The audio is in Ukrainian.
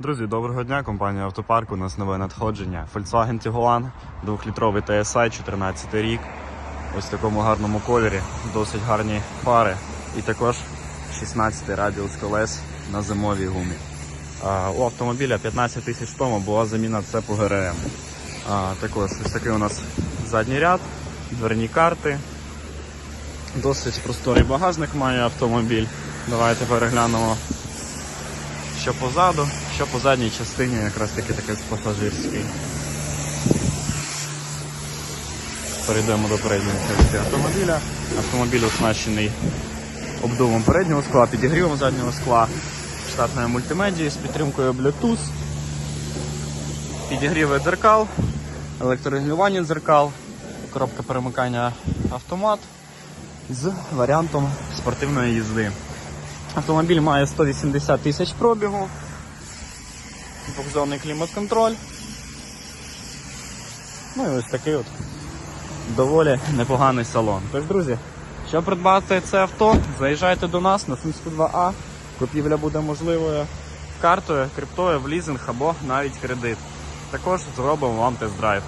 Друзі, доброго дня. Компанія Автопарк. У нас нове надходження. Volkswagen Tiguan, 2-літровий TSI, 14 рік. Ось в такому гарному кольорі. Досить гарні фари. І також 16 радіус колес на зимовій гумі. А, у автомобіля 15 тисяч тому була заміна цепу ГРМ. А, також ось такий у нас задній ряд, дверні карти. Досить просторий багажник має автомобіль. Давайте переглянемо що позаду, що по задній частині якраз таки такий пасажирський. Перейдемо до передньої частини автомобіля. Автомобіль оснащений обдувом переднього скла, підігрівом заднього скла, штатною мультимедією з підтримкою Bluetooth, підігріви дзеркал, електрорегулювання дзеркал, коробка перемикання автомат з варіантом спортивної їзди. Автомобіль має 180 тисяч пробігу, двохзонний клімат-контроль. Ну і ось такий от доволі непоганий салон. Тож, друзі, щоб придбати це авто, заїжджайте до нас на Сумську 2А. Купівля буде можливою картою, криптою, в лізинг або навіть кредит. Також зробимо вам тест-драйв.